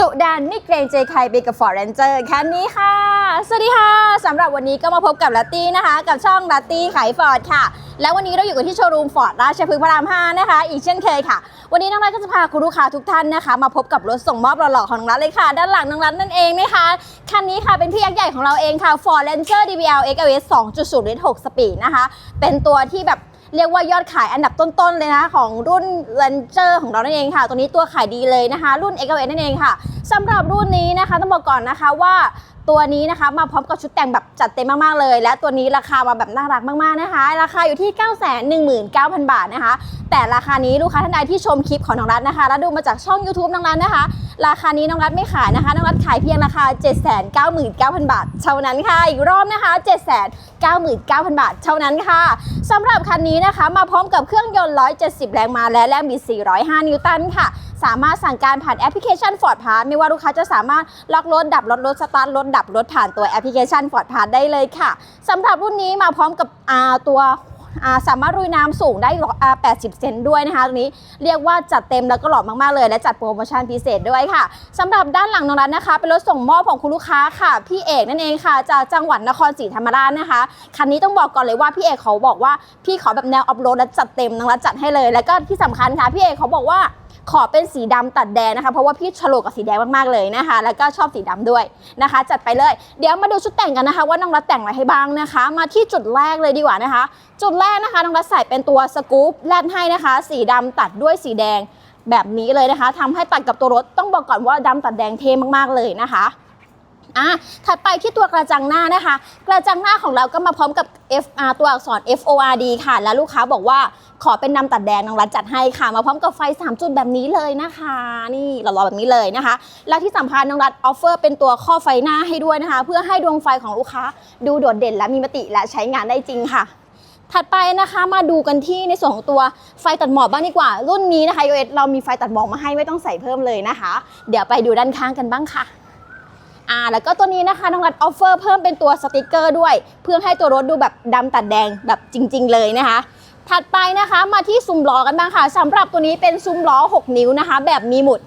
จุดานไม่เกรงใจใครไปกับ Ford Ranger คันนี้ค่ะ สวัสดีค่ะสำหรับวันนี้ก็มาพบกับลัตตี้นะคะ กับช่องลัตตี้ขายฟอร์ดค่ะ แล้ววันนี้เราอยู่กันที่โชว์รูมฟอร์ดราชพฤกษ์พระราม5นะคะ อีกเช่นเคยค่ะ วันนี้น้องรัฐก็จะพาคุณลูกค้าทุกท่านนะคะ มาพบกับรถส่งมอบหล่อๆของน้องรัฐเลยค่ะ ด้านหลังน้องรัฐนั่นเองนะคะคันนี้ค่ะเป็นพี่ยักษ์ใหญ่ของเราเองค่ะ Ford Ranger DBL XLS 2.0ลิตร6สปีดนะคะเป็นตัวที่แบบ เรียกว่ายอดขายอันดับต้นๆเลยนะของรุ่น Ranger ของเรานั่นเองค่ะ ตัวนี้ตัวขายดีเลยนะคะ รุ่น x l s นั่นเองค่ะสำหรับรุ่นนี้นะคะต้องบอกก่อนนะคะว่าตัวนี้นะคะมาพร้อมกับชุดแต่งแบบจัดเต็มมากๆเลย และตัวนี้ราคามาแบบน่ารักมากๆนะคะ ราคาอยู่ที่ 919,000 บาทนะคะ แต่ราคานี้ลูกค้าท่านใดที่ชมคลิปของน้องรัฐนะคะ แล้วดูมาจากช่อง YouTube น้องรัฐนะคะ ราคานี้น้องรัฐไม่ขายนะคะน้องรัฐขายเพียงราคา 799,000 บาท เท่านั้นค่ะ อีกรอบนะคะ 799,000 บาท เท่านั้นค่ะสำหรับคันนี้นะคะ มาพร้อมกับเครื่องยนต์ 170 แรงม้าและแรงบิด 405 นิวตันค่ะ สามารถสั่งการผ่านแอปพลิเคชัน Ford Pass ไม่ว่าลูกค้าจะสามารถล็อกรถดับรถรถสตาร์ทรถดับรถผ่านตัวแอปพลิเคชัน Ford Pass ได้เลยค่ะสำหรับรุ่นนี้มาพร้อมกับตัวสามารถรุยน้ำสูงได้ 80 เซนด้วยนะคะ ตรงนี้เรียกว่าจัดเต็มแล้วก็หล่อมากๆเลย และจัดโปรโมชั่นพิเศษด้วยค่ะสำหรับด้านหลังน้องรัฐนะคะ เป็นรถส่งมอบของคุณลูกค้าค่ะ พี่เอกนั่นเองค่ะ จากจังหวัดนครศรีธรรมราชนะคะ คันนี้ต้องบอกก่อนเลยว่าพี่เอกเขาบอกว่าพี่ขอแบบแนวออฟโรดและจัดเต็มน้องรัฐจัดให้เลย แล้วก็ที่สำคัญค่ะพี่เอกเขาบอกว่า ขอเป็นสีดำตัดแดงนะคะ เพราะว่าพี่ฉลกกับสีแดงมากๆเลยนะคะ แล้วก็ชอบสีดำด้วยนะคะ จัดไปเลย เดี๋ยวมาดูชุดแต่งกันนะคะ ว่าน้องรัตแต่งอะไรให้บ้างนะคะ มาที่จุดแรกเลยดีกว่านะคะ จุดแรกนะคะ น้องรัตใส่เป็นตัวสกู๊ปแลดให้นะคะ สีดำตัดด้วยสีแดงแบบนี้เลยนะคะทำให้ตัดกับตัวรถต้องบอกก่อนว่าดำตัดแดงเท่มากๆเลยนะคะ อะถัดไปที่ตัวกระจังหน้านะคะ กระจังหน้าของเราก็มาพร้อมกับ FR ตัวอักษร FORD ค่ะ แล้วลูกค้าบอกว่าขอเป็นนำตัดแดงน้องรัฐจัดให้ค่ะ มาพร้อมกับไฟ 3 จุดแบบนี้เลยนะคะ นี่หล่อๆแบบนี้เลยนะคะ และที่สำคัญน้องรัฐออฟเฟอร์เป็นตัวข้อไฟหน้าให้ด้วยนะคะ เพื่อให้ดวงไฟของลูกค้าดูโดดเด่นและมีมติและใช้งานได้จริงค่ะถัดไปนะคะมาดูกันที่ในส่วนของตัวไฟตัดหมอกบ้างดีกว่า รุ่นนี้นะคะ iOS เรามีไฟตัดหมอกมาให้ไม่ต้องใส่เพิ่มเลยนะคะ เดี๋ยวไปดูด้านข้างกันบ้างค่ะ อ่าแล้วก็ตัวนี้นะคะน้องรัฐออฟเฟอร์เพิ่มเป็นตัวสติกเกอร์ด้วย เพื่อให้ตัวรถดูแบบดำตัดแดงแบบจริง ๆ เลยนะคะ ถัดไปนะคะมาที่ซุ้มล้อกันบ้างค่ะสำหรับตัวนี้เป็นซุ้มล้อ 6 นิ้วนะคะ แบบมีหมุด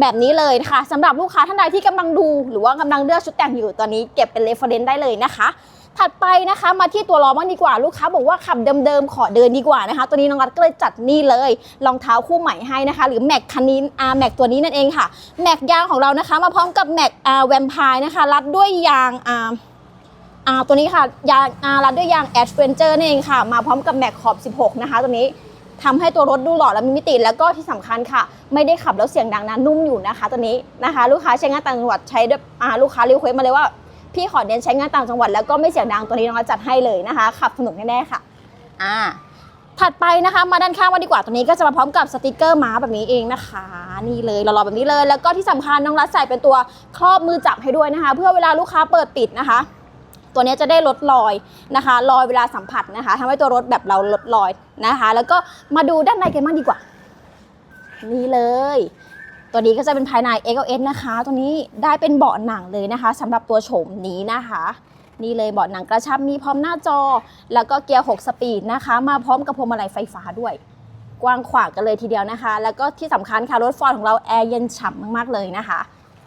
แบบนี้เลยนะคะสำหรับลูกค้าท่านใดที่กำลังดู หรือว่ากำลังเลือกชุดแต่งอยู่ตอนนี้เก็บเป็นเรฟเฟรนซ์ได้เลยนะคะ ถัดไปนะคะมาที่ตัวล้อบ้างดีกว่าลูกค้าบอกว่าขับเดิมๆขอเดินดีกว่านะคะ ตัวนี้น้องรัฐก็เลยจัดนี่เลยรองเท้าคู่ใหม่ให้นะคะ หรือแม็กคันนี้อาแม็กตัวนี้นั่นเองค่ะแม็กยางของเรานะคะ มาพร้อมกับแม็กอาแวมไพร์นะคะ รัดด้วยยางอาอาตัวนี้ค่ะยางอารัดด้วยยางแอดเวนเจอร์นั่นเองค่ะ มาพร้อมกับแม็กขอบ 16 นะคะ ตัวนี้ทำให้ตัวรถดูหล่อและมีมิติแล้วก็ที่สำคัญค่ะ ไม่ได้ขับแล้วเสียงดังนะนุ่มอยู่นะคะ ตัวนี้นะคะ ลูกค้าใช้งานต่างจังหวัดใช้ลูกค้ารีเควสมาเลยว่า พี่ขอเน้นใช้งานต่างจังหวัดแล้วก็ไม่เสียงดังตัวนี้น้องรัฐจัดให้เลยนะคะ ขับสนุกแน่ๆค่ะอ่าถัดไปนะคะมาด้านข้างมาดีกว่าตัวนี้ก็จะมาพร้อมกับสติกเกอร์ม้าแบบนี้เองนะคะ นี่เลยหล่อๆแบบนี้เลย แล้วก็ที่สำคัญน้องรัฐใส่เป็นตัวครอบมือจับให้ด้วยนะคะ เพื่อเวลาลูกค้าเปิดปิดนะคะ ตัวนี้จะได้ลดรอยนะคะรอยเวลาสัมผัสนะคะทำให้ตัวรถแบบเราลดรอยนะคะ แล้วก็มาดูด้านในกันบ้างดีกว่า นี่เลย ตัวนี้ก็จะเป็นภายใน XLS นะคะ ตัวนี้ได้เป็นเบาะหนังเลยนะคะสำหรับตัวโฉมนี้นะคะนี่เลยเบาะหนังกระชับมีพร้อมหน้าจอ แล้วก็เกียร์ 6 สปีดนะคะ มาพร้อมกับพวงมาลัยไฟฟ้าด้วย กว้างขวางกันเลยทีเดียวนะคะ แล้วก็ที่สำคัญค่ะรถฟอร์ดของเราแอร์เย็นฉ่ำมากๆเลยนะคะ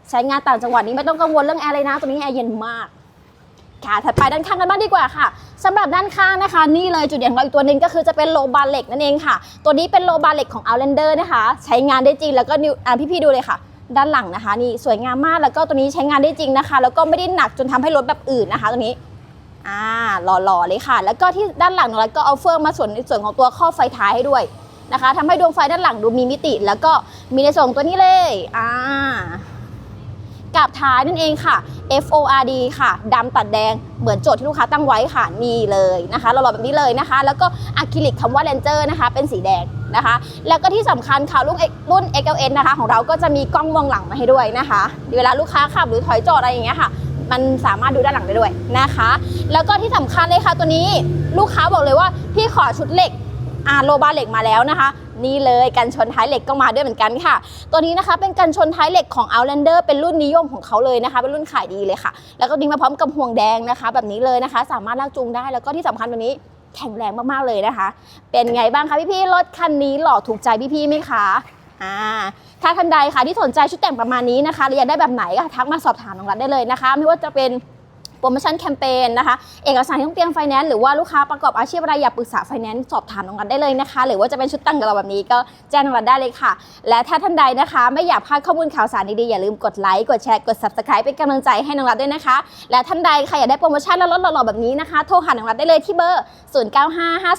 ใช้งานต่างจังหวัดนี้ไม่ต้องกังวลเรื่องแอร์เลยนะ ตัวนี้แอร์เย็นมาก ค่ะถัดไปด้านข้างกันบ้างดีกว่าค่ะสำหรับด้านข้างนะคะ นี่เลยจุดเด่นของเราอีกตัวหนึ่งก็คือจะเป็นโลบาร์เหล็กนั่นเองค่ะ ตัวนี้เป็นโลบาร์เหล็กของ Outlander นะคะ ใช้งานได้จริงแล้วก็นิวอ่าพี่ๆดูเลยค่ะ ด้านหลังนะคะนี่สวยงามมากแล้วก็ตัวนี้ใช้งานได้จริงนะคะ แล้วก็ไม่ได้หนักจนทำให้รถแบบอื่นนะคะตัวนี้อ่าหล่อๆเลยค่ะ แล้วก็ที่ด้านหลังเราก็เอาเฟิร์มมาส่วนในส่วนของตัวข้อไฟท้ายให้ด้วยนะคะทำให้ดวงไฟด้านหลังดูมีมิติ แล้วก็มีในส่วนของตัวนี้เลยอ่า กับท้ายนั่นเองค่ะ FORD ค่ะดำตัดแดงเหมือนโจทย์ที่ลูกค้าตั้งไว้ค่ะนี่เลยนะคะเราหล่อแบบนี้เลยนะคะ แล้วก็อะคริลิกคำว่า Ranger นะคะ เป็นสีแดงนะคะ แล้วก็ที่สำคัญค่ะรุ่นรุ่น XLN นะคะ ของเราก็จะมีกล้องมองหลังมาให้ด้วยนะคะเวลาลูกค้าขับหรือถอยจอดอะไรอย่างเงี้ยค่ะมันสามารถดูด้านหลังได้ด้วยนะคะ แล้วก็ที่สำคัญเลยค่ะตัวนี้ลูกค้าบอกเลยว่าพี่ขอชุดเหล็กอาโลบาเหล็กมาแล้วนะคะ นี่เลยกันชนท้ายเหล็กก็มาด้วยเหมือนกันค่ะ ตัวนี้นะคะเป็นกันชนท้ายเหล็กของ Outlander เป็นรุ่นนิยมของเขาเลยนะคะ เป็นรุ่นขายดีเลยค่ะ แล้วก็ดิ้งมาพร้อมกับห่วงแดงนะคะ แบบนี้เลยนะคะ สามารถลากจูงได้แล้วก็ที่สำคัญตัวนี้แข็งแรงมากๆเลยนะคะ เป็นไงบ้างคะพี่ๆรถคันนี้หล่อถูกใจพี่ๆไหมคะถ้าท่านใดค่ะที่สนใจชุดแต่งประมาณนี้นะคะหรืออยากได้แบบไหนก็ทักมาสอบถามน้องรัฐได้เลยนะคะ ไม่ว่าจะเป็น โปรโมชั่นแคมเปญนะคะ เอกสารที่ต้องเตรียมไฟแนนซ์หรือว่าลูกค้าประกอบอาชีพอะไรอยากปรึกษาไฟแนนซ์สอบถามน้องรัฐได้เลยนะคะ หรือว่าจะเป็นชุดแต่งกับเราแบบนี้ก็แจ้งน้องรัฐได้เลยค่ะ และถ้าท่านใดนะคะ ไม่อยากพลาดข้อมูลข่าวสารดีๆอย่าลืมกดไลค์กดแชร์กด subscribe เป็นกำลังใจให้น้องรัฐด้วยนะคะ และท่านใดใครอยากได้โปรโมชั่นและลดหล่อๆแบบนี้นะคะโทรหาน้องรัฐได้เลยที่เบอร์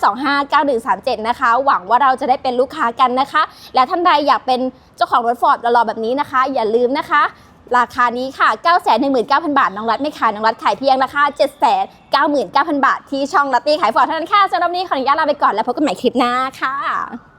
0955259137 นะคะ หวังว่าเราจะได้เป็นลูกค้ากันนะคะ และท่านใดอยากเป็นเจ้าของรถฟอร์ดหล่อๆแบบนี้นะคะ อย่าลืมนะคะ ราคานี้ค่ะ 919,000 บาท น้องรัฐไม่ขาย น้องรัฐขายเพียงราคา 799,000 บาท ที่ช่องรัตตี้ขายฟอร์ดเท่านั้นค่ะสำหรับวันนี้ขออนุญาตลาไปก่อนแล้วพบกันใหม่คลิปหน้าค่ะ